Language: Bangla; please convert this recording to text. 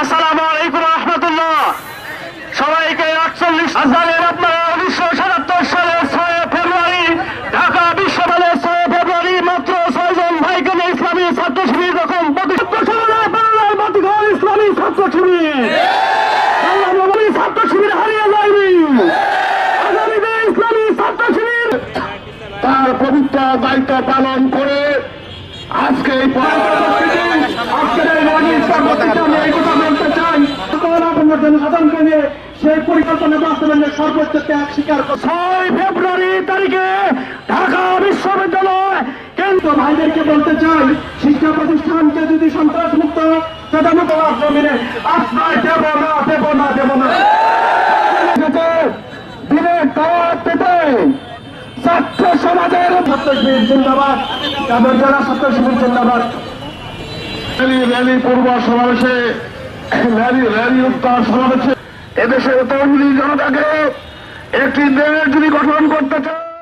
আসসালামু আলাইকুম রহমতুল্লাহ। সবাইকে আটচল্লিশ হাজারের আপনারা উনিশশো সাতাত্তর সালের ছয় ফেব্রুয়ারি, ঢাকা বিশ্ববিদ্যালয়ের ছয় ফেব্রুয়ারি মাত্র ছয়জন ভাইকে নিয়ে ইসলামী ছাত্র শিবির রকম ইসলামী ছাত্র শিবির ছাত্র শিবির হারিয়ে যায়নি। আগামী দিনে ইসলামী তার পবিত্র দায়িত্ব পালন করে আজকে এই আজকের এই মহানীত কর্মসূচি আমি এই কথা বলতে চাই সকল আপনার জনসাধারণকে নিয়ে সেই পরিকল্পনা বাস্তবায়নের সর্বোচ্চ ত্যাগ স্বীকার করে ছয় ফেব্রুয়ারি তারিখে ঢাকা বিশ্ববিদ্যালয় কেন্দ্র ভাইদেরকে বলতে চাই শিক্ষা প্রতিষ্ঠানকে যদি সন্ত্রাস মুক্ত প্রধানত জমিনে আশ্রয় দেব না দেব না দেব না। দিনের দাওয়াত পেতে ছাত্র সমাজের ছাত্র জিন্দাবাদ এবং জেলা ছাত্র শিবির জিন্দাবাদ। র্যালি র্যালি পূর্ব সমাবেশে র্যালি র্যালি উত্তর সমাবেশে। এদেশের তরুণ জনতাকে একটি দেশ যদি গঠন করতে চায়